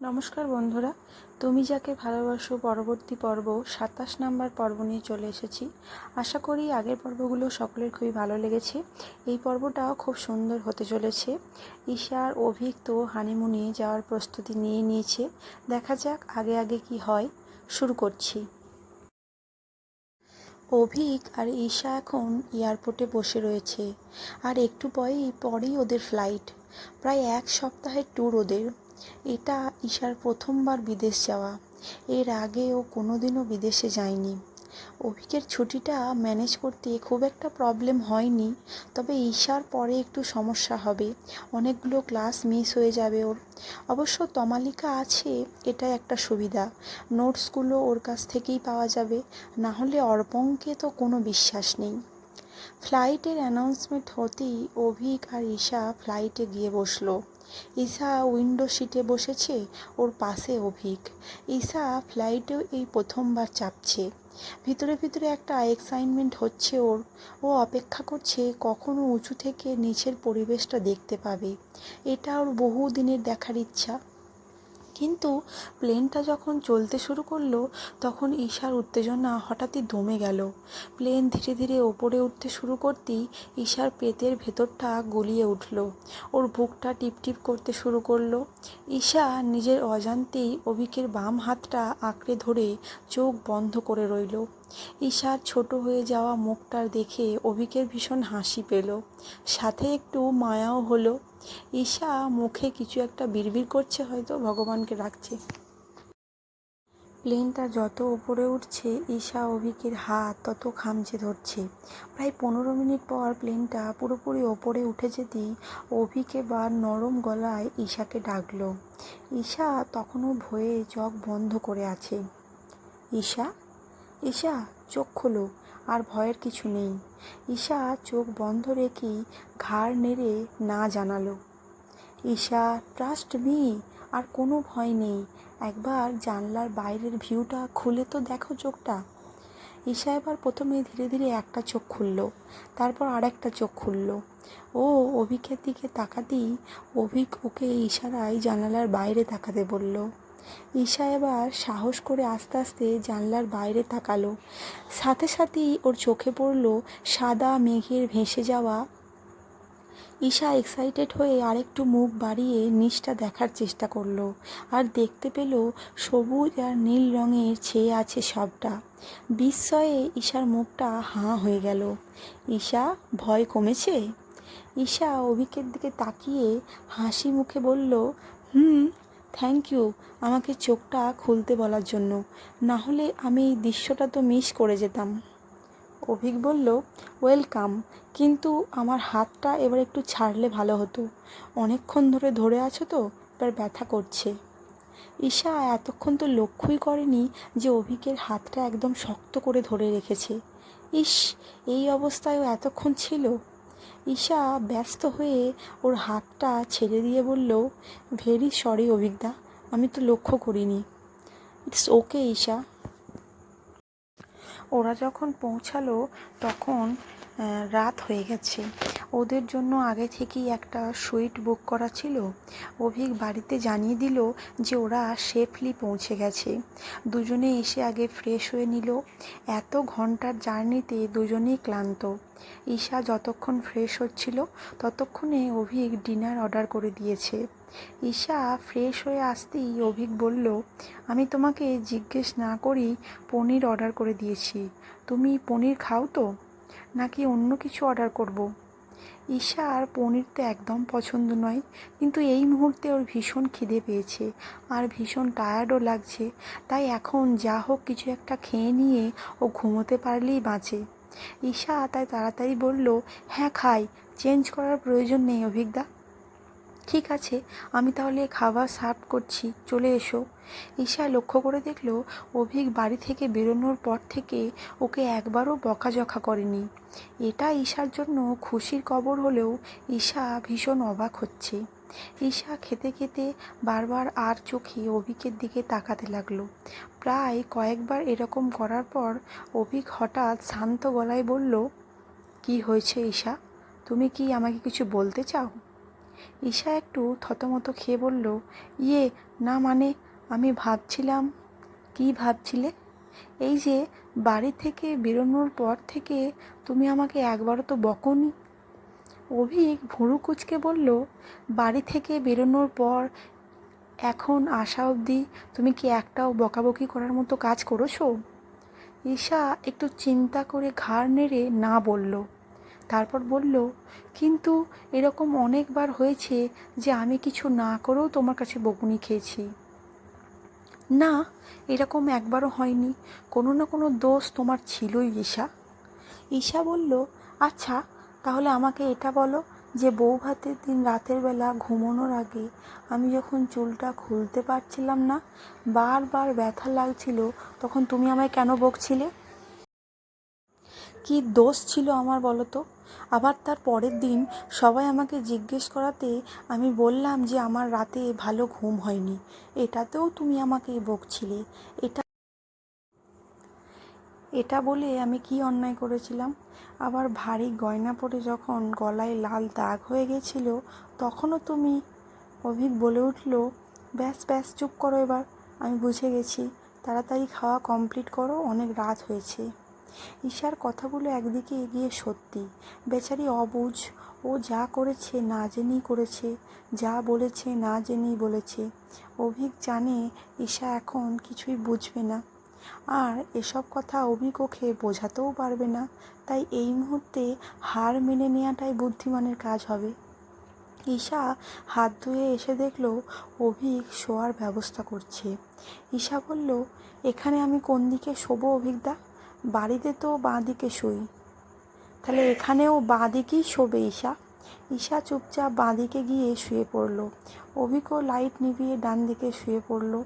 নমস্কার বন্ধুরা, তুমি যাকে ভালোবাসো, পরবর্তী পর্ব, সাতাশ নাম্বার পর্ব নিয়ে চলে এসেছি। আশা করি আগের পর্বগুলো সকলের খুবই ভালো লেগেছে। এই পর্বটাও খুব সুন্দর হতে চলেছে। ঈশা আর অভিক তো হানিমুনে যাওয়ার প্রস্তুতি নিয়ে নিয়েছে। দেখা যাক আগে আগে কি হয়। শুরু করছি। অভিক আর ঈশা এখন এয়ারপোর্টে বসে রয়েছে। আর একটু পরেই পরেই ওদের ফ্লাইট প্রায় এক সপ্তাহের ট্যুর ওদের। এটা ঈশার প্রথমবার বিদেশ যাওয়া। এর আগে ও কোনোদিনও বিদেশে যায়নি। অভিকের ছুটিটা ম্যানেজ করতে খুব একটা প্রবলেম হয়নি, তবে ঈশার পরে একটু সমস্যা হবে। অনেকগুলো ক্লাস মিস হয়ে যাবে ওর। অবশ্য তমালিকা আছে, এটা একটা সুবিধা। নোটসগুলো ওর কাছ থেকেই পাওয়া যাবে, না হলে অর্পণকে তো কোনো বিশ্বাস নেই। ফ্লাইটের অ্যানাউন্সমেন্ট হতেই অভিক আর ঈশা ফ্লাইটে গিয়ে বসল। ঈশা উইন্ডো সিটে বসেছে, ওর পাশে অভিক। ঈশা ফ্লাইটেও এই প্রথমবার চাপছে। ভিতরে ভিতরে একটা এক্সাইনমেন্ট হচ্ছে ওর। ও অপেক্ষা করছে কখনো উঁচু থেকে নিচের পরিবেশটা দেখতে পাবে। এটা ওর বহু দিনের দেখার ইচ্ছা। কিন্তু প্লেনটা যখন চলতে শুরু করল, তখন ঈশার উত্তেজনা হঠাৎই দমে গেল। প্লেন ধীরে ধীরে ওপরে উঠতে শুরু করতেই ঈশার পেটের ভেতরটা গলিয়ে উঠল। ওর বুকটা টিপটিপ করতে শুরু করল। ঈশা নিজের অজান্তেই অভিকের বাম হাতটা আঁকড়ে ধরে চোখ বন্ধ করে রইল। ঈশার ছোট হয়ে যাওয়া মুখটার দেখে অভিকের ভীষণ হাসি পেল। সাথে একটু মায়াও হলো। ঈশা মুখে কিছু একটা বিড়বিড় করছে হয়তো, ভগবানকে রাখছে। প্লেনটা যত ওপরে উঠছে, ঈশা অভিকের হাত তত খামচে ধরছে। প্রায় পনেরো মিনিট পর প্লেনটা পুরোপুরি ওপরে উঠে যেতেই অভিক এবার নরম গলায় ঈশাকে ডাকলো। ঈশা তখনও ভয়ে চোখ বন্ধ করে আছে। ঈশা? ঈশা, চোখ খোলো। আর ভয়ের কিছু নেই। ঈশা চোখ বন্ধ রেখেই ঘাড় নেড়ে না জানালো। ঈশা ট্রাস্ট মি আর কোনো ভয় নেই। একবার জানলার বাইরের ভিউটা খুলে তো দেখো চোখটা। ঈশা এবার প্রথমে ধীরে ধীরে একটা চোখ খুললো, তারপর আরেকটা চোখ খুললো। ও অভিকের দিকে তাকাতেই অভিক ওকে ইশারায় জানালার বাইরে তাকাতে বলল ঈশা এবার সাহস করে আস্তে আস্তে জানলার বাইরে তাকালো। সাথে সাথেই ওর চোখে পড়ল সাদা মেঘের ভেসে যাওয়া। ঈশা এক্সাইটেড হয়ে আরেকটু মুখ বাড়িয়ে নিচটা দেখার চেষ্টা করল আর দেখতে পেল সবুজ আর নীল রঙের ছেয়ে আছে সবটা। বিস্ময়ে ঈশার মুখটা হাঁ হয়ে গেল। ঈশা, ভয় কমেছে? ঈশা অভিকের দিকে তাকিয়ে হাসি মুখে বলল, হুম থ্যাংক ইউ আমাকে চোখটা খুলতে বলার জন্য। না হলে আমি এই দৃশ্যটা তো মিস করে যেতাম। অভিক বলল ওয়েলকাম কিন্তু আমার হাতটা এবার একটু ছাড়লে ভালো হতো। অনেকক্ষণ ধরে ধরে আছো তো, এবার ব্যথা করছে। ঈশা এতক্ষণ তো লক্ষ্যই করেনি যে অভিকের হাতটা একদম শক্ত করে ধরে রেখেছে। ইস, এই অবস্থায়ও এতক্ষণ ছিল? ঈশা ব্যস্ত হয়ে ওর হাতটা ছেড়ে দিয়ে বলল ভেরি সরি অভিজ্ঞা, আমি তো লক্ষ্য করিনি। It's okay Isha. ওরা যখন পৌঁছালো, তখন রাত হয়ে গেছে। ওদের জন্য আগে থেকেই একটা সুইট বুক করা ছিল। অভিক বাড়িতে জানিয়ে দিল যে ওরা সেফলি পৌঁছে গেছে। দুজনে এসে আগে ফ্রেশ হয়ে নিল। এত ঘণ্টার জার্নিতে দুজনেই ক্লান্ত। ঈশা যতক্ষণ ফ্রেশ হচ্ছিল, ততক্ষণে অভিক ডিনার অর্ডার করে দিয়েছে। ঈশা ফ্রেশ হয়ে আসতেই অভিক বলল, আমি তোমাকে জিজ্ঞেস না করেই পনির অর্ডার করে দিয়েছি। তুমি পনির খাও তো? নাকি অন্য কিছু অর্ডার করব। ঈশা আর পনির তো একদম পছন্দ নয়, কিন্তু এই মুহূর্তে ওর ভীষণ খিদে পেয়েছে আর ভীষণ টায়ার্ডও লাগছে। তাই এখন যা হোক কিছু একটা খেয়ে নিয়ে ও ঘুমোতে পারলেই বাঁচে। ঈশা তাই তাড়াতাড়ি বলল হ্যাঁ খাই। চেঞ্জ করার প্রয়োজন নেই, অভিজ্ঞা। ঠিক আছে, আমি তাহলে খাবার সার্ভ করছি, চলে এসো। ঈশা লক্ষ্য করে দেখল অভিক বাড়ি থেকে বেরোনোর পর থেকে ওকে একবারও বকাঝকা করেনি। এটা ঈশার জন্য খুশির খবর হলেও ঈশা ভীষণ অবাক হচ্ছে। ঈশা খেতে খেতে বারবার আর চোখে অভিকের দিকে তাকাতে লাগল। প্রায় কয়েকবার এরকম করার পর অভিক হঠাৎ শান্ত গলায় বলল, কি হয়েছে ঈশা? তুমি কি আমাকে কিছু বলতে চাও? ঈশা একটু থতমত খেয়ে বলল ইয়ে না মানে আমি ভাবছিলাম, কি ভাবছিলে? এই যে, বাড়ি থেকে বেরোনোর পর থেকে তুমি আমাকে একবারও তো বকনি? অভিক ভুরু কুচকে বলল, বাড়ি থেকে বেরোনোর পর এখন আসা অবধি তুমি কি একটাও বকাবকি করার মতো কাজ করেছ? ঈশা একটু চিন্তা করে ঘাড় নেড়ে না বলল তারপর বলল, কিন্তু এরকম অনেকবার হয়েছে যে আমি কিছু না করেও তোমার কাছে বকুনি খেয়েছি। না, এরকম একবারও হয়নি। কোনো না কোনো দোষ তোমার ছিলই, ঈশা। ঈশা বলল আচ্ছা তাহলে আমাকে এটা বলো যে বউ ভাতের দিন রাতের বেলা ঘুমানোর আগে আমি যখন চুলটা খুলতে পারছিলাম না, বারবার ব্যথা লাগছিল, তখন তুমি আমায় কেন বকছিলে? কি দোষ ছিল আমার বলো তো? আবার তার পরের দিন সবাই আমাকে জিজ্ঞেস করাতে আমি বললাম যে আমার রাতে ভালো ঘুম হয়নি। এটাতেও তুমি আমাকে বকছিলে এটা এটা বলে আমি কি অন্যায় করেছিলাম? আবার ভারী গয়না পরে যখন গলায় লাল দাগ হয়ে গেছিল, তখনও তুমি অভিক বলে উঠল, ব্যাস ব্যাস, চুপ করো এবার। আমি বুঝে গেছি, তাড়াতাড়ি খাওয়া কমপ্লিট করো, অনেক রাত হয়েছে। ঈশার কথাগুলো একদিকে এগিয়ে সত্যি। বেচারি অবুঝ, ও যা করেছে না জেনেই করেছে, যা বলেছে না জেনেই বলেছে। অভিক জানে ঈশা এখন কিছুই বুঝবে না। আর এসব কথা অভিক ওকে বোঝাতেও পারবে না, তাই এই মুহূর্তে হার মেনে নেওয়াটাই বুদ্ধিমানের কাজ হবে। ঈশা হাত ধুয়ে এসে দেখল অভিক শোয়ার ব্যবস্থা করছে। ঈশা বলল, এখানে আমি কোন দিকে শোবো অভিকদা? বাড়িতে তো বাঁ দিকে শুই। তাহলে এখানেও বাঁ দিকেই শোবে ঈশা। ঈশা চুপচাপ বাঁ দিকে গিয়ে শুয়ে পড়ল। অভিকো লাইট নিভিয়ে ডান দিকে শুয়ে পড়ল।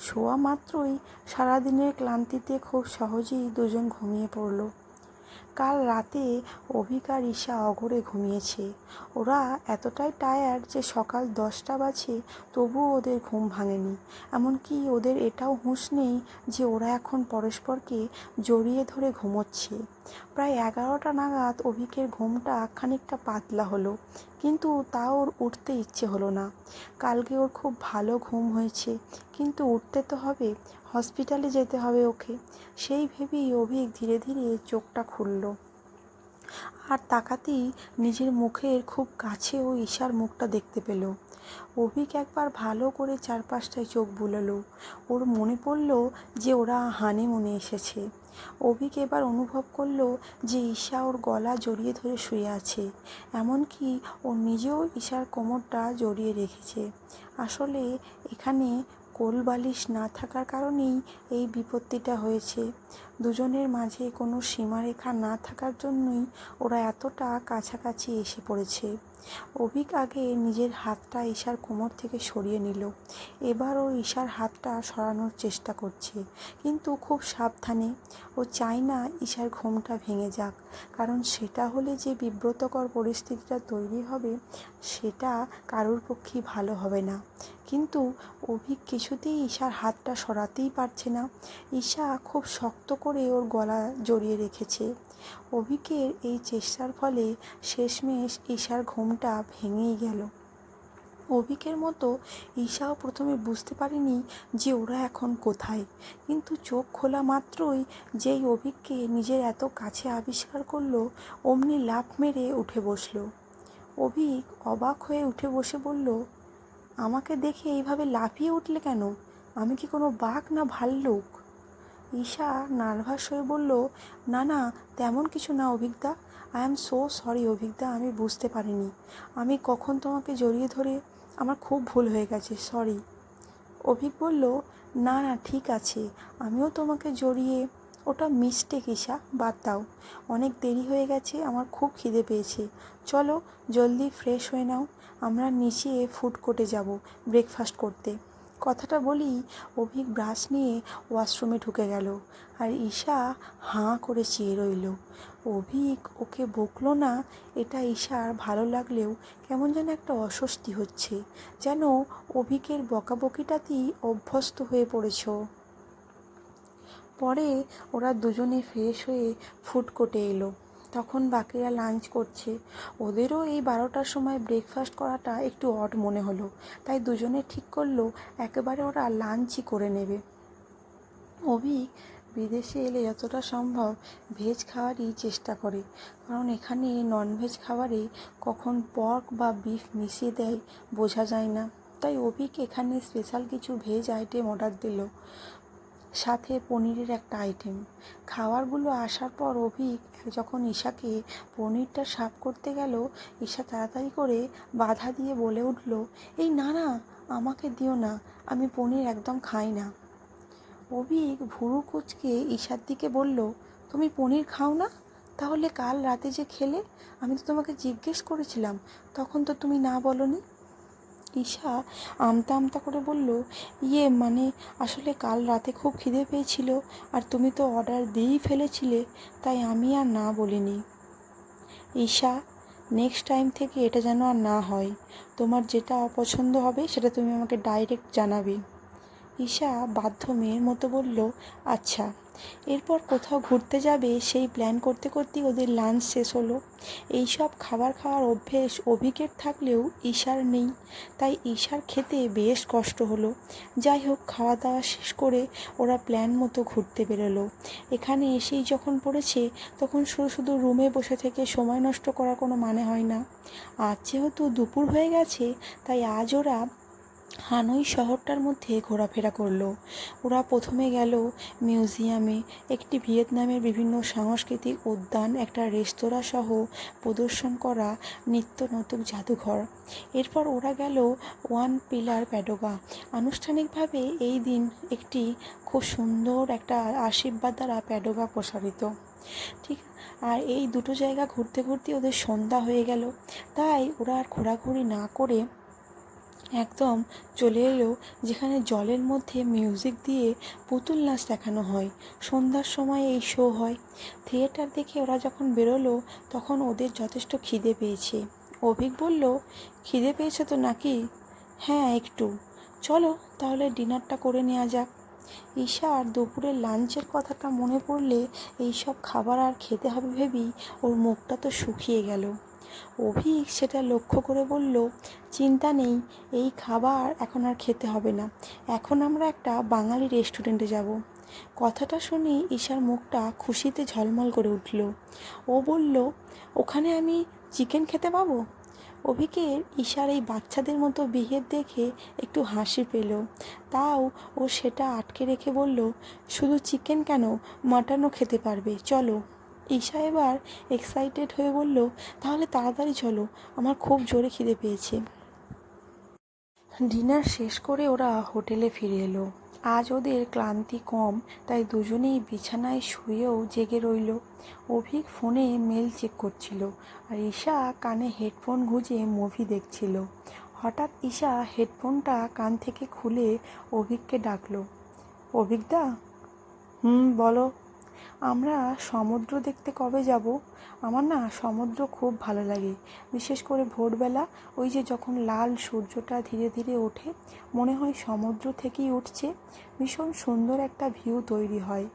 শোয়া মাত্রই সারাদিনের ক্লান্তিতে খুব সহজেই দুজন ঘুমিয়ে পড়ল। কাল রাতে অভিকার ঈশা অঘরে ঘুমিয়েছে। ওরা এতটাই টায়ার্ড যে সকাল দশটা বাজে তবুও ওদের ঘুম ভাঙেনি। এমনকি ওদের এটাও হুঁশ নেই যে ওরা এখন পরস্পরকে জড়িয়ে ধরে ঘুমোচ্ছে। প্রায় এগারোটা নাগাদ অভিকের ঘুমটা খানিকটা পাতলা হলো, কিন্তু তা ওর উঠতে ইচ্ছে হলো না। কালকে ওর খুব ভালো ঘুম হয়েছে, কিন্তু উঠতে তো হবে, হসপিটালে যেতে হবে ওকে। সেই ভেবেই অভিক ধীরে ধীরে চোখটা খুলল। আর তাকাতেই নিজের মুখের খুব কাছে ও ঈশার মুখটা দেখতে পেল। অভিক একবার ভালো করে চারপাশটায় চোখ বুলালো। ওর মনে পড়ল যে ওরা হানিমুনে এসেছে। অভিক এবার অনুভব করল যে ঈশা ওর গলা জড়িয়ে ধরে শুয়ে আছে, এমনকি ও নিজেও ঈশার কোমরটা জড়িয়ে রেখেছে। আসলে এখানে কোল বালিশ না থাকার কারণেই এই বিপত্তিটা হয়েছে। দুজনের মাঝে কোনো সীমারেখা না থাকার জন্যই ওরা এতটা কাছাকাছি এসে পড়েছে। অভিক আগে নিজের হাতটা ঈশার কোমর থেকে সরিয়ে নিল। এবারও ঈশার হাতটা সরানোর চেষ্টা করছে, কিন্তু খুব সাবধানে। ও চায় না ঈশার ঘুমটা ভেঙে যাক, কারণ সেটা হলে যে বিব্রতকর পরিস্থিতিটা তৈরি হবে, সেটা কারোর পক্ষেই ভালো হবে না। কিন্তু অভিক কিছুতেই ঈশার হাতটা সরাতেই পারছে না। ঈশা খুব শক্ত করে ওর গলা জড়িয়ে রেখেছে। অভিকের এই চেষ্টার ফলে শেষমেশ ঈশার ঘুমটা ভেঙেই গেল। অভিকের মতো ঈশাও প্রথমে বুঝতে পারেনি যে ওরা এখন কোথায়, কিন্তু চোখ খোলা মাত্রই যেই অভিককে নিজের এত কাছে আবিষ্কার করল, অমনি লাফ মেরে উঠে বসল। অভিক অবাক হয়ে উঠে বসে বলল, আমাকে দেখে এইভাবে লাফিয়ে উঠলে কেন? আমি কি কোনো বাঘ না ভাল্লুক? ঈশা নার্ভাস হয়ে বলল, না না, তেমন কিছু না অভিজ্ঞতা আই এম সো সরি অভিজ্ঞতা আমি বুঝতে পারিনি। আমি কখন তোমাকে জড়িয়ে ধরে, আমার খুব ভুল হয়ে গেছে সরি অভিক বলল, না না, ঠিক আছে, আমিও তোমাকে জড়িয়ে, ওটা মিস্টেক ঈশা, বাদ দাও। অনেক দেরি হয়ে গেছে, আমার খুব খিদে পেয়েছে। চলো, জলদি ফ্রেশ হয়ে নাও। আমরা নিচে ফুড কোর্টে যাব ব্রেকফাস্ট করতে। কথাটা বলি, অভিক ব্রাশ নিয়ে ওয়াশরুমে ঢুকে গেল আর ঈশা হাঁ করে চেয়ে রইল। অভিক ওকে বকলো না, এটা ঈশার ভালো লাগলেও কেমন যেন একটা অস্বস্তি হচ্ছে, যেন অভিকের বকাবকিটাতেই অভ্যস্ত হয়ে পড়েছ। পরে ওরা দুজনে ফ্রেশ হয়ে ফুড কোর্টে এলো। তখন বাকিরা লাঞ্চ করছে। ওদেরও এই বারোটার সময় ব্রেকফাস্ট করাটা একটু অড মনে হলো। তাই দুজনে ঠিক করল, একেবারে ওরা লাঞ্চই করে নেবে। অভিক বিদেশে এলে যতটা সম্ভব ভেজ খাওয়ারই চেষ্টা করে। কারণ এখানে ননভেজ খাবারে কখন পর্ক বা বিফ মিশিয়ে দেয় বোঝা যায় না। তাই অভিক এখানে স্পেশাল কিছু ভেজ আইটেম অর্ডার দিল। সাথে পনিরের একটা আইটেম খাবারগুলো আসার পর অভিক যখন ঈশাকে পনিরটা সাফ করতে গেল, ঈশা তাড়াতাড়ি করে বাধা দিয়ে বলে উঠল, এই না না, আমাকে দিও না, আমি পনির একদম খাই না। অভিক ভুরু কুচকে ঈশার দিকে বলল, তুমি পনির খাও না? তাহলে কাল রাতে যে খেলে, আমি তো তোমাকে জিজ্ঞেস করেছিলাম, তখন তো তুমি না বলনি? ঈশা আমতা আমতা করে বলল ইয়ে মানে আসলে কাল রাতে খুব খিদে পেয়েছিল আর তুমি তো অর্ডার দিয়েই ফেলেছিলে, তাই আমি আর না বলিনি। ঈশা নেক্সট টাইম থেকে এটা যেন আর না হয়। তোমার যেটা অপছন্দ হবে সেটা তুমি আমাকে ডাইরেক্ট জানাবে। ঈশা বাধ্য মেয়ের মতো বলল আচ্ছা। এরপর কোথাও ঘুরতে যাবে, সেই প্ল্যান করতে করতেই ওদের লাঞ্চ শেষ হলো। এই সব খাবার খাওয়ার অভ্যেস, অভিকের থাকলেও ঈশার নেই। তাই ঈশার খেতে বেশ কষ্ট হলো। যাই হোক খাওয়া দাওয়া শেষ করে ওরা প্ল্যান মতো ঘুরতে বেরোলো। এখানে এসেই যখন পড়েছে, তখন শুধু শুধু রুমে বসে থেকে সময় নষ্ট করার কোনো মানে হয় না। আজ যেহেতু দুপুর হয়ে গেছে, তাই আজ ওরা হানই শহরটার মধ্যে ঘোরাফেরা করল। ওরা প্রথমে গেল মিউজিয়ামে, একটি ভিয়েতনামের বিভিন্ন সাংস্কৃতিক উদ্যান, একটা রেস্তোরাঁ সহ প্রদর্শন করা নিত্য নতুন জাদুঘর। এরপর ওরা গেল ওয়ান পিলার প্যাডোগা। আনুষ্ঠানিকভাবে এই দিন একটি খুব সুন্দর একটা আশীর্বাদ দ্বারা প্যাডোগা প্রসারিত। ঠিক, আর এই দুটো জায়গা ঘুরতে ঘুরতে ওদের সন্ধ্যা হয়ে গেল। তাই ওরা আর ঘোরাঘুরি না করে একদম চলে এলো যেখানে জলের মধ্যে মিউজিক দিয়ে পুতুল নাচ দেখানো হয়। সন্ধ্যার সময় এই শো হয়। থিয়েটার দেখে ওরা যখন বেরোলো, তখন ওদের যথেষ্ট খিদে পেয়েছে। অভিক বলল, খিদে পেয়েছে তো নাকি? হ্যাঁ একটু। চলো তাহলে ডিনারটা করে নেওয়া যাক। ঈশা আর দুপুরের লাঞ্চের কথাটা মনে পড়লে এইসব খাবার আর খেতে হবে ভেবেই ওর মুখটা তো শুকিয়ে গেল। অভিক সেটা লক্ষ্য করে বলল, চিন্তা নেই, এই খাবার এখন আর খেতে হবে না। এখন আমরা একটা বাঙালি রেস্টুরেন্টে যাব। কথাটা শুনে ঈশার মুখটা খুশিতে ঝলমল করে উঠল। ও বলল, ওখানে আমি চিকেন খেতে পাবো? অভিকের ঈশার এই বাচ্চাদের মতো বিহেভ দেখে একটু হাসি পেল। তাও ও সেটা আটকে রেখে বলল, শুধু চিকেন কেন? মাটনও খেতে পারবে, চলো। ঈশা এবার এক্সাইটেড হয়ে বলল, তাহলে তাড়াতাড়ি চলো, আমার খুব জোরে খিদে পেয়েছে। ডিনার শেষ করে ওরা হোটেলে ফিরে এলো। আজ ওদের ক্লান্তি কম, তাই দুজনেই বিছানায় শুয়েও জেগে রইল। অভিক ফোনে মেল চেক করছিল, আর ঈশা কানে হেডফোন গুঁজে মুভি দেখছিল। হঠাৎ ঈশা হেডফোনটা কান থেকে খুলে অভিককে ডাকলো, অভিকদা? হুম, বলো। আমরা সমুদ্র দেখতে কবে যাব? আমার না সমুদ্র খুব ভালো লাগে। বিশেষ করে ভোরবেলা, ওই যে যখন লাল সূর্যটা ধীরে ধীরে ওঠে, মনে হয় সমুদ্র থেকেই উঠছে। ভীষণ সুন্দর একটা ভিউ তৈরি হয়।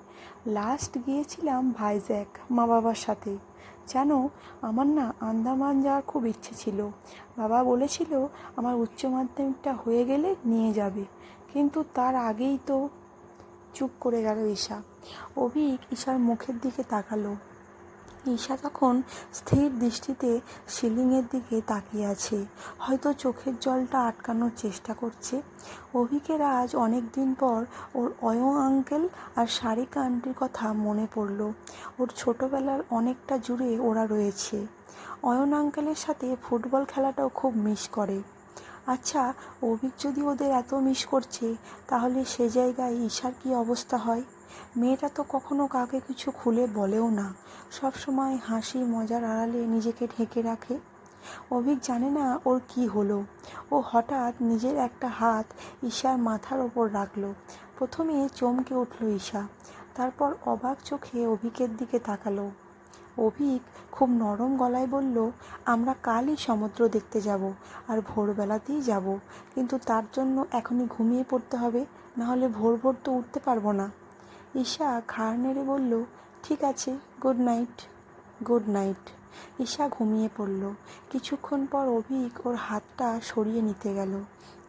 লাস্ট গিয়েছিলাম ভাইজ্যাক, মা বাবার সাথে। জানো আমার না আন্দামান যাওয়ার খুব ইচ্ছে ছিল। বাবা বলেছিল, আমার উচ্চ মাধ্যমিকটা হয়ে গেলে নিয়ে যাবে। কিন্তু তার আগেই তো চুপ করে গেল ঈশা। অভিক ঈশার মুখের দিকে তাকালো। ঈশা তখন স্থির দৃষ্টিতে সিলিংয়ের দিকে তাকিয়ে আছে। হয়তো চোখের জলটা আটকানোর চেষ্টা করছে। অভিকের আজ অনেক দিন পর ওর অয় আঙ্কেল আর সারিকা আন্টির কথা মনে পড়ল। ওর ছোটোবেলার অনেকটা জুড়ে ওরা রয়েছে। অয়ন আঙ্কেলের সাথে ফুটবল খেলাটাও খুব মিস করে। আচ্ছা অভিক যদি ওদের এত মিস করছে, তাহলে সে জায়গায় ঈশার কী অবস্থা হয়? মেয়েটা তো কখনো কাউকে কিছু খুলে বলেও না। সব সময় হাসি মজার আড়ালে নিজেকে ঢেকে রাখে। অভিক জানে না ওর কি হলো। ও হঠাৎ নিজের একটা হাত ঈশার মাথার ওপর রাখল। প্রথমে চমকে উঠল ঈশা। তারপর অবাক চোখে অভিকের দিকে তাকালো। অভিক খুব নরম গলায় বলল, আমরা কালই সমুদ্র দেখতে যাব আর ভোরবেলাতেই যাব। কিন্তু তার জন্য এখনই ঘুমিয়ে পড়তে হবে নাহলে ভোর ভোর তো উঠতে পারব না। ঈশা ঘাড় নেড়ে বলল, ঠিক আছে good night good night Isha ঘুমিয়ে পড়ল। কিছুক্ষণ পর অভিক ওর হাতটা সরিয়ে নিতে গেল।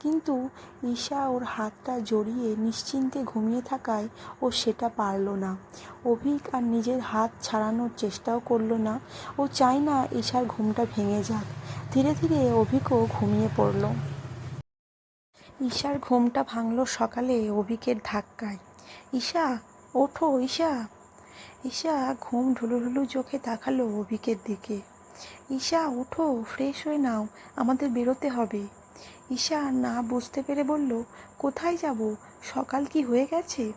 কিন্তু ঈশা ওর হাতটা জড়িয়ে নিশ্চিন্তে ঘুমিয়ে থাকায় ও সেটা পারল না। অভিক আর নিজের হাত ছাড়ানোর চেষ্টাও করল না। ও চায় না ঈশার ঘুমটা ভেঙে যাক। ধীরে ধীরে অভিকও ঘুমিয়ে পড়ল। ঈশার ঘুমটা ভাঙল সকালে অভিকের ধাক্কায়। ঈশা, ওঠো ঈশা। ঈশা ঘুম ঢুলুঢুলু চোখে তাকালো অভিকের দিকে। ঈশা, ওঠো, ফ্রেশ হয়ে নাও। আমাদের বেরোতে হবে। ঈশা না বুঝতে পেরে বলল, কোথায় যাব? সকাল কি হয়ে গেছে?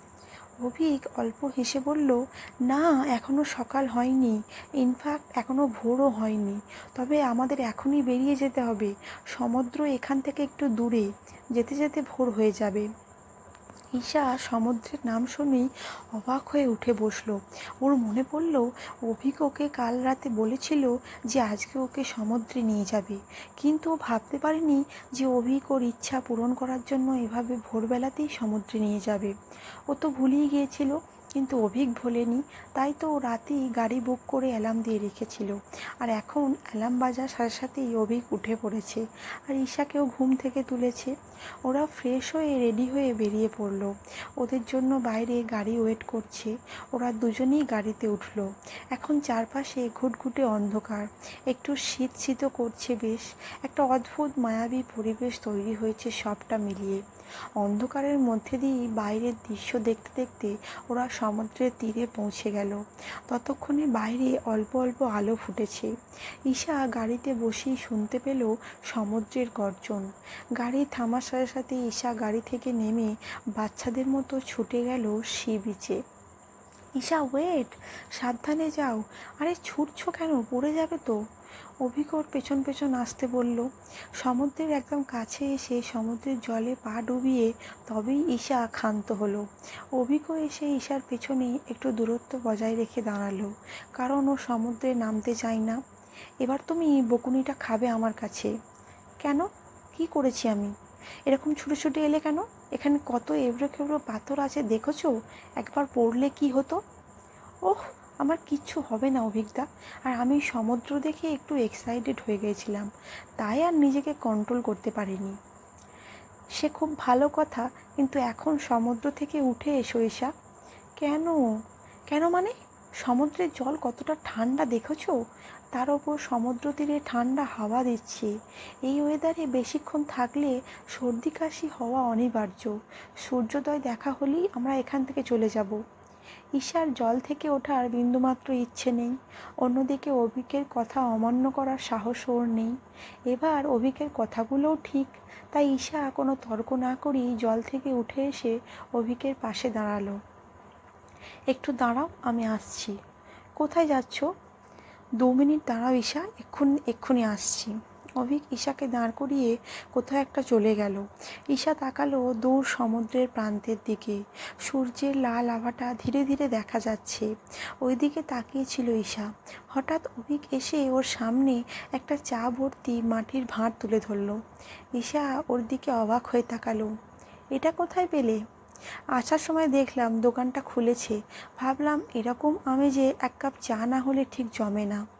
অভিক অল্প হেসে বলল, না এখনও সকাল হয়নি। ইনফ্যাক্ট এখনও ভোরও হয়নি। তবে আমাদের এখনই বেরিয়ে যেতে হবে। সমুদ্র এখান থেকে একটু দূরে। যেতে যেতে ভোর হয়ে যাবে। ঈশা সমুদ্রের নাম শুনেই অবাক হয়ে উঠে বসল। ওর মনে পড়ল, অভিক ওকে কাল রাতে বলেছিল যে আজকে ওকে সমুদ্রে নিয়ে যাবে। কিন্তু ও ভাবতে পারেনি যে অভিক ওর ইচ্ছা পূরণ করার জন্য এভাবে ভোরবেলাতেই সমুদ্রে নিয়ে যাবে। ও তো ভুলিয়ে গিয়েছিল। কিন্তু অভিক ভোলেনি, তাই তো রাতেই গাড়ি বুক করে অ্যালার্ম দিয়ে রেখেছিল। আর এখন অ্যালার্ম বাজার সাথে সাথেই অভিক উঠে পড়েছে। আর ঈশাকেও ঘুম থেকে তুলেছে। ওরা ফ্রেশ হয়ে রেডি হয়ে বেরিয়ে পড়ল। ওদের জন্য বাইরে গাড়ি ওয়েট করছে। ওরা দুজনেই গাড়িতে উঠল। এখন চারপাশে ঘুটঘুটে অন্ধকার। একটু শীত শীত করছে বেশ। একটা অদ্ভুত মায়াবী পরিবেশ তৈরি হয়েছে সবটা মিলিয়ে। অন্ধকারের মধ্যে দিয়েই বাইরের দৃশ্য দেখতে দেখতে ওরা সমুদ্রের তীরে পৌঁছে গেল। ততক্ষণে বাইরে অল্প অল্প আলো ফুটেছে। ঈশা গাড়িতে বসেই শুনতে পেল সমুদ্রের গর্জন। গাড়ি থামার সাথে সাথে ঈশা গাড়ি থেকে নেমে বাচ্চাদের মতো ছুটে গেল সি বিচে ঈশা, ওয়েট, সাবধানে যাও। আরে, ছুটছো কেন? পড়ে যাবে তো। অভিকর পেছন পেছন আসতে বলল, সমুদ্রের একদম কাছে এসে সমুদ্রের জলে পা ডুবিয়ে তবেই ঈশা ক্ষান্ত হলো। অভিকও এসে ঈশার পেছনেই একটু দূরত্ব বজায় রেখে দাঁড়াল, কারণ ও সমুদ্রে নামতে চায় না। এবার তুমি বকুনিটা খাবে আমার কাছে। কেন? কি করেছি আমি? এরকম ছুটে ছুটে এলে কেন? এখানে কত এবড়ো খেবড়ো পাথর আছে দেখেছ? একবার পড়লে কি হতো? ওহ আমার কিচ্ছু হবে না অভিজ্ঞতা আর আমি সমুদ্র দেখে একটু এক্সাইটেড হয়ে গেছিলাম। তাই আর নিজেকে কন্ট্রোল করতে পারিনি। সে খুব ভালো কথা, কিন্তু এখন সমুদ্র থেকে উঠে এসো এসা কেন? কেন মানে? সমুদ্রের জল কতটা ঠান্ডা দেখেছ? তার ওপর সমুদ্র তীরে ঠান্ডা হাওয়া দিচ্ছে। এই ওয়েদারে বেশিক্ষণ থাকলে সর্দি কাশি হওয়া অনিবার্য। সূর্যোদয় দেখা হলেই আমরা এখান থেকে চলে যাব। ঈশার জল থেকে ওঠার বিন্দুমাত্র ইচ্ছে নেই। অন্যদিকে অভিকের কথা অমান্য করার সাহস ওর নেই। এবার অভিকের কথাগুলোও ঠিক, তাই ঈশা কোনো তর্ক না করেই জল থেকে উঠে এসে অভিকের পাশে দাঁড়াল। একটু দাঁড়াও, আমি আসছি। কোথায় যাচ্ছ? দু মিনিট দাঁড়াও ঈশা, এক্ষুনি এক্ষুনি আসছি। অভিক ঈশাকে দাঁড় করিয়ে কোথাও একটা চলে গেল। ঈশা তাকালো দূর সমুদ্রের প্রান্তের দিকে। সূর্যের লাল আভাটা ধীরে ধীরে দেখা যাচ্ছে। ওই দিকে তাকিয়েছিল ঈশা। হঠাৎ অভিক এসে ওর সামনে একটা চা ভর্তি মাটির ভাঁড় তুলে ধরলো। ঈশা ওর দিকে অবাক হয়ে তাকালো। এটা কোথায় পেলে? আসার সময় দেখলাম দোকানটা খুলেছে। ভাবলাম এরকম আমেজে এক কাপ চা না হলে ঠিক জমে না।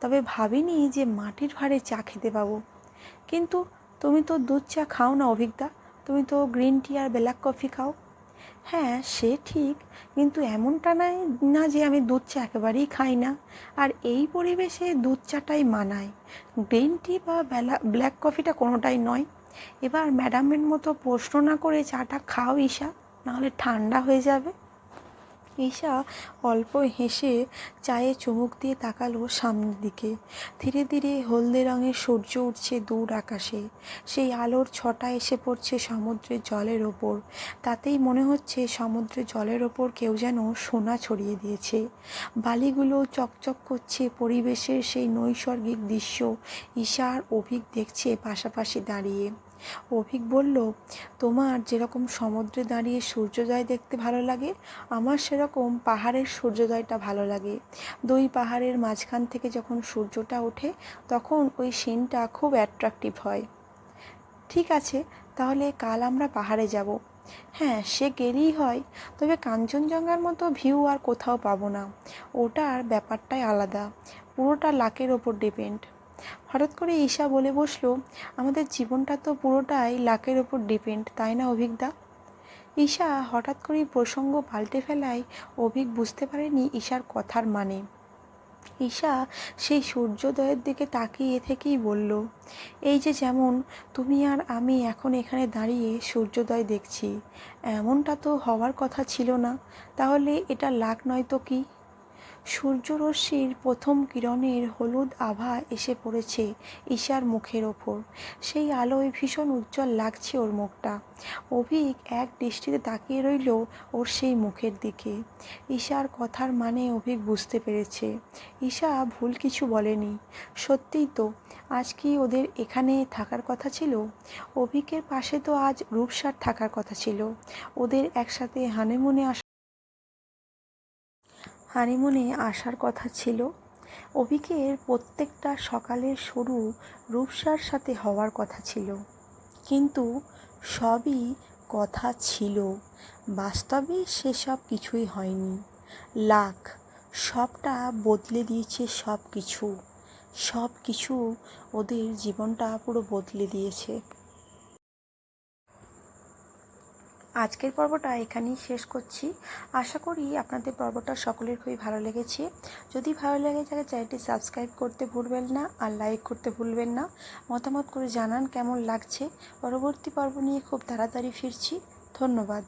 তবে ভাবিনি যে মাটির ভাঁড়ে চা খেতে পাবো। কিন্তু তুমি তো দুধ চা খাও না অভিজ্ঞতা তুমি তো গ্রিন টি আর ব্ল্যাক কফি খাও। হ্যাঁ সে ঠিক, কিন্তু এমনটা নয় না যে আমি দুধ চা একেবারেই খাই না। আর এই পরিবেশে দুধ চাটাই মানায়। গ্রিন টি বা ব্ল্যাক কফিটা কোনোটাই নয়। এবার ম্যাডামের মতো প্রশ্ন না করে চাটা খাও ঈশা, নাহলে ঠান্ডা হয়ে যাবে। ঈশা অল্প হেসে চায়ে চুমুক দিয়ে তাকালো সামনের দিকে। ধীরে ধীরে হলদে রঙের সূর্য উঠছে দূর আকাশে। সেই আলোর ছটা এসে পড়ছে সমুদ্রের জলের ওপর। তাতেই মনে হচ্ছে সমুদ্রের জলের ওপর কেউ যেন সোনা ছড়িয়ে দিয়েছে। বালিগুলো চকচক করছে, পরিবেশের সেই নৈসর্গিক দৃশ্য ঈশা আর অভিক দেখছে পাশাপাশি দাঁড়িয়ে। অভিক বলল, তোমার যেরকম সমুদ্রে দাঁড়িয়ে সূর্যোদয় দেখতে ভালো লাগে, আমার সেরকম পাহাড়ের সূর্যোদয়টা ভালো লাগে। দুই পাহাড়ের মাঝখান থেকে যখন সূর্যটা ওঠে, তখন ওই সিনটা খুব অ্যাট্রাকটিভ হয়। ঠিক আছে, তাহলে কাল আমরা পাহাড়ে যাব। হ্যাঁ সে গেলেই হয়, তবে কাঞ্চনজঙ্ঘার মতো ভিউ আর কোথাও পাবো না। ওটার ব্যাপারটাই আলাদা। পুরোটা লাকের ওপর ডিপেন্ড হঠাৎ করে ঈশা বলে বসল, আমাদের জীবনটা তো পুরোটাই লাকের ওপর ডিপেন্ড, তাই না অভিজ্ঞতা ঈশা হঠাৎ করেই প্রসঙ্গ পাল্টে ফেলায় অভিক বুঝতে পারেনি ঈশার কথার মানে। ঈশা সেই সূর্যোদয়ের দিকে তাকিয়ে থেকেই বলল, এই যে যেমন, তুমি আর আমি এখন এখানে দাঁড়িয়ে সূর্যোদয় দেখছি, এমনটা তো হওয়ার কথা ছিল না। তাহলে এটা লাক নয় তো কি? সূর্যরশ্মির প্রথম কিরণের হলুদ আভা এসে পড়েছে ঈশার মুখের ওপর। সেই আলোয় ভীষণ উজ্জ্বল লাগছে ওর মুখটা। অভিক এক দৃষ্টিতে তাকিয়ে রইল ওর সেই মুখের দিকে। ঈশার কথার মানে অভিক বুঝতে পেরেছে। ঈশা ভুল কিছু বলেনি। সত্যিই তো, আজ কি ওদের এখানে থাকার কথা ছিল? অভিকের পাশে তো আজ রূপসার থাকার কথা ছিল। ওদের একসাথে হানিমুনে আস হানিমুনে আসার কথা ছিল। অভিকের প্রত্যেকটা সকালের শুরু রূপসার সাথে হওয়ার কথা ছিল। কিন্তু সবই কথা ছিল। বাস্তবে সেসব কিছুই হয়নি। লাখ, সবটা বদলে দিয়েছে সব কিছু সব কিছু ওদের জীবনটা পুরো বদলে দিয়েছে। আজকের পর্বটা এখানেই শেষ করছি। আশা করি আপনাদের পর্বটা সকলের খুবই ভালো লেগেছে। যদি ভালো লেগে থাকে, চ্যানেলটি সাবস্ক্রাইব করতে ভুলবেন না আর লাইক করতে ভুলবেন না। মতামত করে জানান কেমন লাগছে। পরবর্তী পর্ব নিয়ে খুব তাড়াতাড়ি ফিরছি। ধন্যবাদ।